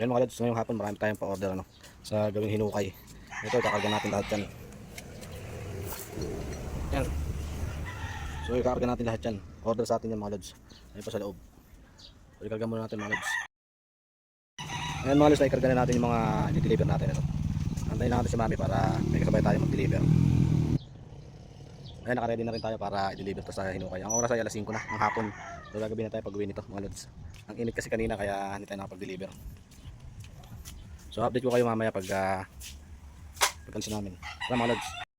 Yan mga lods, ngayong hapon marami tayong pa-order ano, sa gawing hinukay. Ito, kakarga natin lahat yan. Yan. So, ikarga natin lahat yan. Order sa atin yan mga lods. Ayun pa sa loob. So, ikarga muna natin mga lods. Ayan mga lods, ikarga na natin yung mga i-deliver natin. Ito. Antayin natin si mami para may kasabay tayo mag-deliver. Ayan, nakaready na rin tayo para i-deliver to sa hinukay. Ang oras ay alas 5 na, ng hapon. So, gagawin na tayo pag-uwi nito mga lods. Ang init kasi kanina kaya hindi tayo nakapag-deliver. So, update ko kayo mamaya pag uh, pagkalsin namin. Tara mga lods.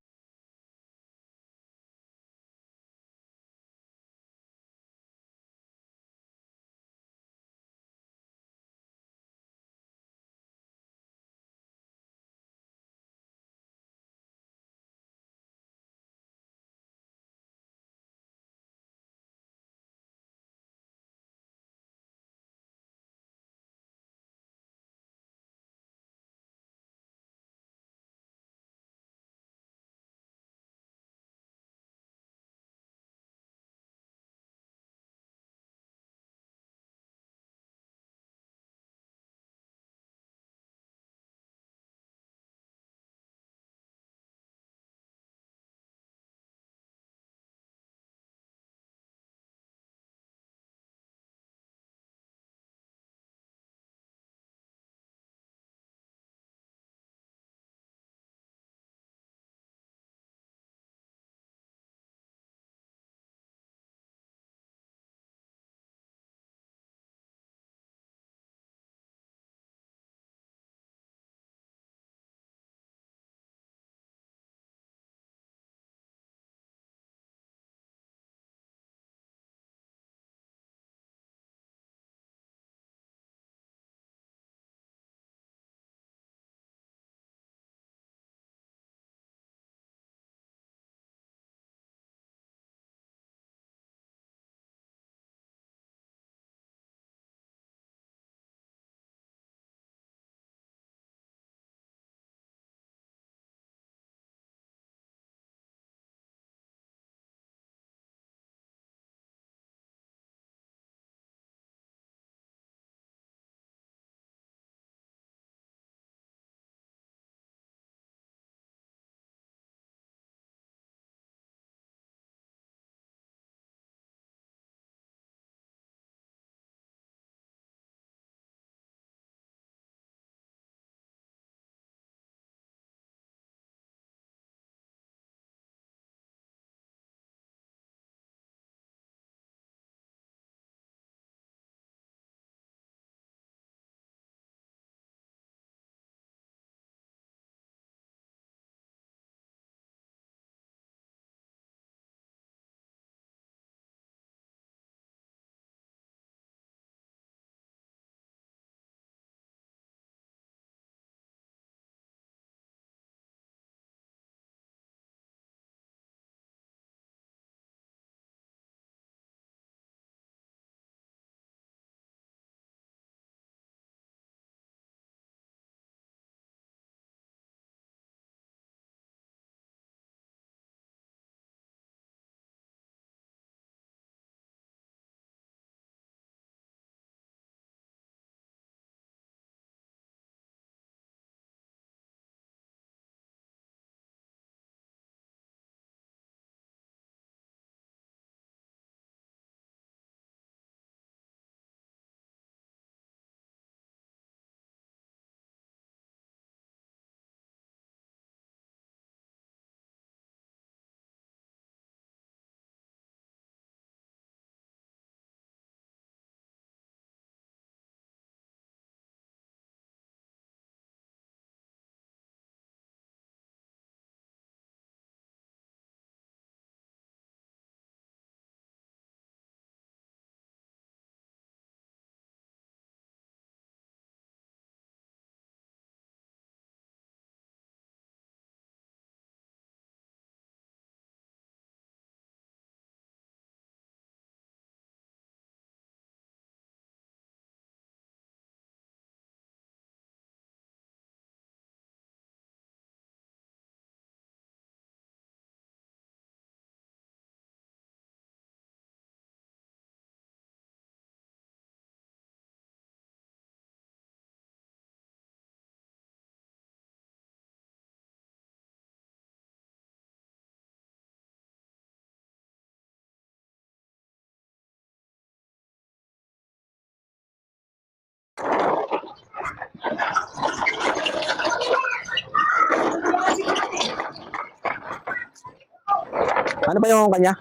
Ano ba yung kanya?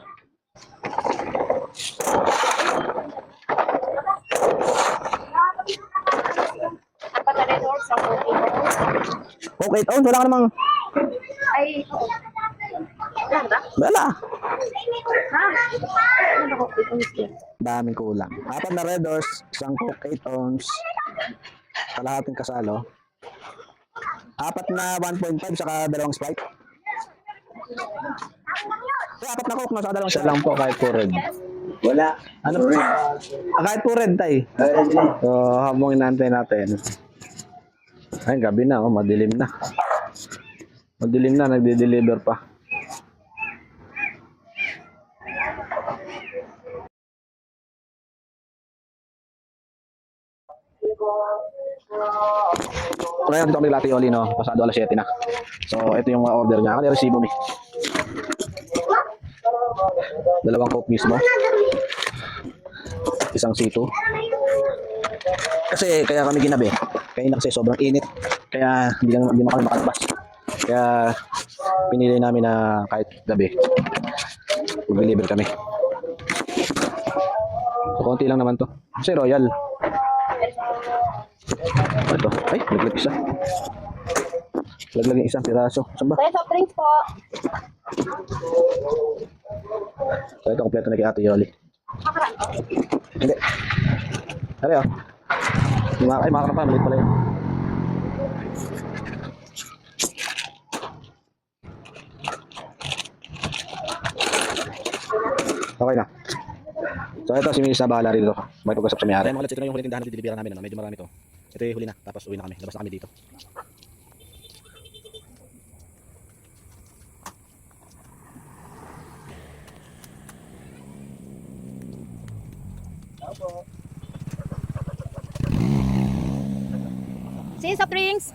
Coke 8 ounce, wala ka namang... Ay. Wala ba? Wala. Ha? Ano? Daming kulang. Apat na red horse, isang Coke 8 ounce, kalahating kasalo. Apat na 1.5 saka dalawang Sprite. Eh, apat na Coke saka dalawang Isa lang po kahit po red. Wala. Ano po? Ah, kahit po red tay. So, habang inaantay natin. Ay, gabi na, oh, madilim na. Madilim na, nagde-deliver pa. Ngayon, dito kami Lati Oli, no? Pasado alas 7 na. So, ito yung mga order niya. Ano resibo mi? Dalawang coke mismo. Isang C2. Kasi kaya kami ginabi. Kaya kasi sobrang init. Kaya hindi na, hindi kami makalabas. Kaya pinili namin na kahit gabi. Mag-deliver kami. So, konti lang naman to. Kasi royal. Ito. Ay, naglag isa. Laglag yung isang piraso. Saan ba? Tayo soft drinks po. So, ito kompleto na kay Ate Yoli. Hindi. Ano yun? Mga, ay, mga kapal, maliit pala yun. Okay na. So ito si Miss na bahala rito. May pag-usap sa may-ari. Mga lods, ito na yung huli tindahan na didilibiran namin. Ano? Medyo marami to. Ito yung huli na. Tapos uwi na kami. Labas na kami dito. Sige, soft drinks.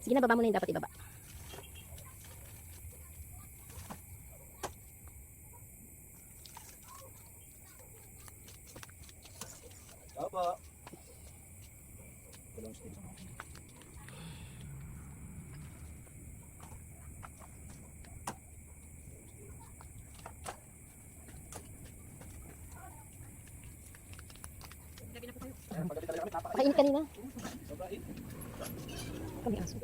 Sige na, baba mo na yung dapat ibaba. Kainit kanina. Kami aso.